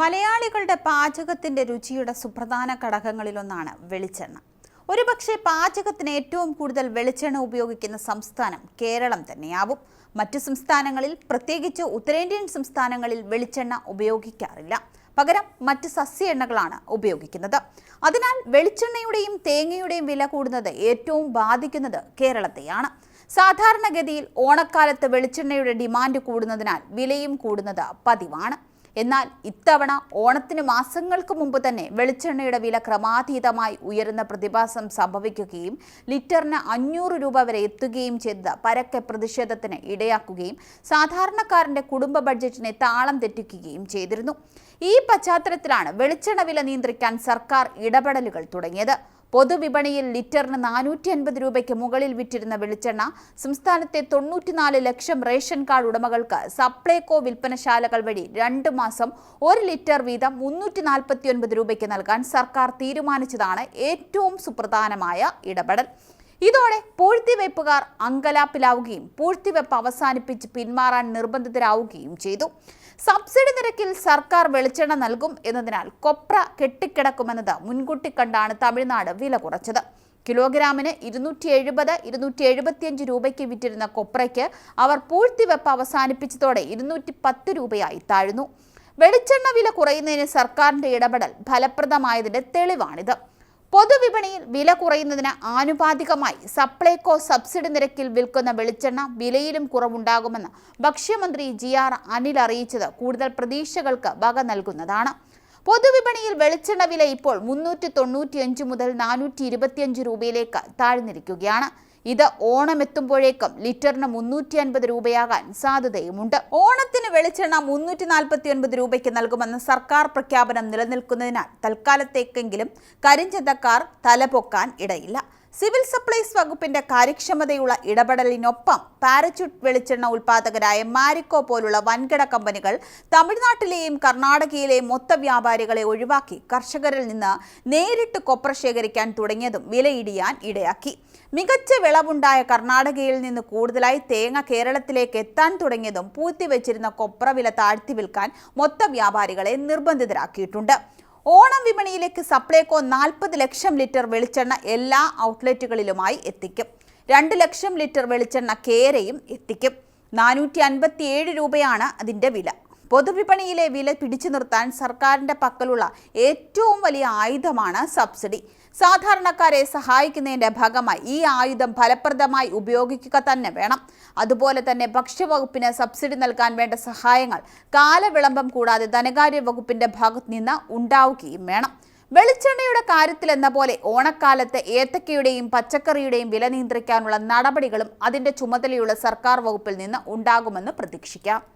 മലയാളികളുടെ പാചകത്തിന്റെ രുചിയുടെ സുപ്രധാന ഘടകങ്ങളിലൊന്നാണ് വെളിച്ചെണ്ണ. ഒരുപക്ഷെ പാചകത്തിന് ഏറ്റവും കൂടുതൽ വെളിച്ചെണ്ണ ഉപയോഗിക്കുന്ന സംസ്ഥാനം കേരളം തന്നെയാവും. മറ്റു സംസ്ഥാനങ്ങളിൽ പ്രത്യേകിച്ച് ഉത്തരേന്ത്യൻ സംസ്ഥാനങ്ങളിൽ വെളിച്ചെണ്ണ ഉപയോഗിക്കാറില്ല. പകരം മറ്റ് സസ്യ എണ്ണകളാണ് ഉപയോഗിക്കുന്നത്. അതിനാൽ വെളിച്ചെണ്ണയുടെയും തേങ്ങയുടെയും വില കൂടുന്നത് ഏറ്റവും ബാധിക്കുന്നത് കേരളത്തെയാണ്. സാധാരണഗതിയിൽ ഓണക്കാലത്ത് വെളിച്ചെണ്ണയുടെ ഡിമാൻഡ് കൂടുന്നതിനാൽ വിലയും കൂടുന്നത് പതിവാണ്. എന്നാൽ ഇത്തവണ ഓണത്തിന് മാസങ്ങൾക്ക് മുമ്പ് തന്നെ വെളിച്ചെണ്ണയുടെ വില ക്രമാതീതമായി ഉയരുന്ന പ്രതിഭാസം സംഭവിക്കുകയും ലിറ്ററിന് അഞ്ഞൂറ് രൂപ വരെ എത്തുകയും ചെയ്തത് പരക്കെ പ്രതിഷേധത്തിന് ഇടയാക്കുകയും സാധാരണക്കാരന്റെ കുടുംബ ബഡ്ജറ്റിനെ താളം തെറ്റിക്കുകയും ചെയ്തിരുന്നു. ഈ പശ്ചാത്തലത്തിലാണ് വെളിച്ചെണ്ണ വില നിയന്ത്രിക്കാൻ സർക്കാർ ഇടപെടലുകൾ തുടങ്ങിയത്. പൊതുവിപണിയിൽ ലിറ്ററിന് നാനൂറ്റി അൻപത് രൂപയ്ക്ക് മുകളിൽ വിറ്റിരുന്ന വെളിച്ചെണ്ണ സംസ്ഥാനത്തെ തൊണ്ണൂറ്റിനാല് ലക്ഷം റേഷൻ കാർഡ് ഉടമകൾക്ക് സപ്ലൈകോ വിൽപ്പനശാലകൾ വഴി രണ്ട് മാസം ഒരു ലിറ്റർ വീതം മുന്നൂറ്റി നാൽപ്പത്തി ഒൻപത് രൂപയ്ക്ക് നൽകാൻ സർക്കാർ തീരുമാനിച്ചതാണ് ഏറ്റവും സുപ്രധാനമായ ഇടപെടൽ. ഇതോടെ പൂഴ്ത്തിവയ്പ്പുകാർ അങ്കലാപ്പിലാവുകയും പൂഴ്ത്തിവെപ്പ് അവസാനിപ്പിച്ച് പിന്മാറാൻ നിർബന്ധിതരാവുകയും ചെയ്തു. സബ്സിഡി നിരക്കിൽ സർക്കാർ വെളിച്ചെണ്ണ നൽകും എന്നതിനാൽ കൊപ്ര കെട്ടിക്കിടക്കുമെന്നത് മുൻകൂട്ടി കണ്ടാണ് തമിഴ്നാട് വില കുറച്ചത്. കിലോഗ്രാമിന് ഇരുന്നൂറ്റി എഴുപത് ഇരുന്നൂറ്റി എഴുപത്തിയഞ്ച് രൂപയ്ക്ക് വിറ്റിരുന്ന കൊപ്രയ്ക്ക് അവർ പൂഴ്ത്തിവെപ്പ് അവസാനിപ്പിച്ചതോടെ ഇരുന്നൂറ്റി പത്ത് രൂപയായി താഴ്ന്നു. വെളിച്ചെണ്ണ വില കുറയുന്നതിന് സർക്കാരിന്റെ ഇടപെടൽ ഫലപ്രദമായതിന്റെ തെളിവാണിത്. പൊതുവിപണിയിൽ വില കുറയുന്നതിന് ആനുപാതികമായി സപ്ലൈകോ സബ്സിഡി നിരക്കിൽ വിൽക്കുന്ന വെളിച്ചെണ്ണ വിലയിലും കുറവുണ്ടാകുമെന്ന് ഭക്ഷ്യമന്ത്രി ജി ആർ അനിൽ അറിയിച്ചത് കൂടുതൽ പ്രതീക്ഷകൾക്ക് വക നൽകുന്നതാണ്. പൊതുവിപണിയിൽ വെളിച്ചെണ്ണ വില ഇപ്പോൾ മുന്നൂറ്റി തൊണ്ണൂറ്റിയഞ്ച് മുതൽ നാനൂറ്റി ഇരുപത്തിയഞ്ച് രൂപയിലേക്ക് താഴ്ന്നിരിക്കുകയാണ്. ഇത് ഓണം എത്തുമ്പോഴേക്കും ലിറ്ററിന് മുന്നൂറ്റി അൻപത് രൂപയാകാൻ സാധ്യതയുമുണ്ട്. ഓണത്തിന് വെളിച്ചെണ്ണ മുന്നൂറ്റി നാൽപ്പത്തി ഒൻപത് രൂപയ്ക്ക് നൽകുമെന്ന സർക്കാർ പ്രഖ്യാപനം നിലനിൽക്കുന്നതിനാൽ തൽക്കാലത്തേക്കെങ്കിലും കരിഞ്ചന്തക്കാർ തലപൊക്കാൻ ഇടയില്ല. സിവിൽ സപ്ലൈസ് വകുപ്പിന്റെ കാര്യക്ഷമതയുള്ള ഇടപെടലിനൊപ്പം പാരച്യൂട്ട് വെളിച്ചെണ്ണ ഉൽപാദകരായ മാരിക്കോ പോലുള്ള വൻകിട കമ്പനികൾ തമിഴ്നാട്ടിലെയും കർണാടകയിലെയും മൊത്ത വ്യാപാരികളെ ഒഴിവാക്കി കർഷകരിൽ നിന്ന് നേരിട്ട് കൊപ്ര ശേഖരിക്കാൻ തുടങ്ങിയതും വിലയിടിയാൻ ഇടയാക്കി. മികച്ച വിളവുണ്ടായ കർണാടകയിൽ നിന്ന് കൂടുതലായി തേങ്ങ കേരളത്തിലേക്ക് എത്താൻ തുടങ്ങിയതും പൂഴ്ത്തിവെച്ചിരുന്ന കൊപ്ര വില താഴ്ത്തി വിൽക്കാൻ മൊത്ത വ്യാപാരികളെ നിർബന്ധിതരാക്കിയിട്ടുണ്ട്. ഓണം വിപണിയിലേക്ക് സപ്ലൈകോ നാൽപ്പത് ലക്ഷം ലിറ്റർ വെളിച്ചെണ്ണ എല്ലാ ഔട്ട്ലെറ്റുകളിലുമായി എത്തിക്കും. രണ്ട് ലക്ഷം ലിറ്റർ വെളിച്ചെണ്ണ കേരയും എത്തിക്കും. നാനൂറ്റി അൻപത്തി ഏഴ് രൂപയാണ് അതിന്റെ വില. പൊതുവിപണിയിലെ വില പിടിച്ചു നിർത്താൻ സർക്കാരിന്റെ പക്കലുള്ള ഏറ്റവും വലിയ ആയുധമാണ് സബ്സിഡി. സാധാരണക്കാരെ സഹായിക്കുന്നതിന്റെ ഭാഗമായി ഈ ആയുധം ഫലപ്രദമായി ഉപയോഗിക്കുക തന്നെ വേണം. അതുപോലെ തന്നെ ഭക്ഷ്യവകുപ്പിന് സബ്സിഡി നൽകാൻ വേണ്ട സഹായങ്ങൾ കാലവിളംബം കൂടാതെ ധനകാര്യ വകുപ്പിന്റെ ഭാഗത്തു നിന്ന് ഉണ്ടാവുകയും വേണം. വെളിച്ചെണ്ണയുടെ കാര്യത്തിൽ എന്ന പോലെ ഓണക്കാലത്ത് ഏത്തക്കയുടെയും പച്ചക്കറിയുടെയും വില നിയന്ത്രിക്കാനുള്ള നടപടികളും അതിന്റെ ചുമതലയുള്ള സർക്കാർ വകുപ്പിൽ നിന്ന് ഉണ്ടാകുമെന്ന് പ്രതീക്ഷിക്കാം.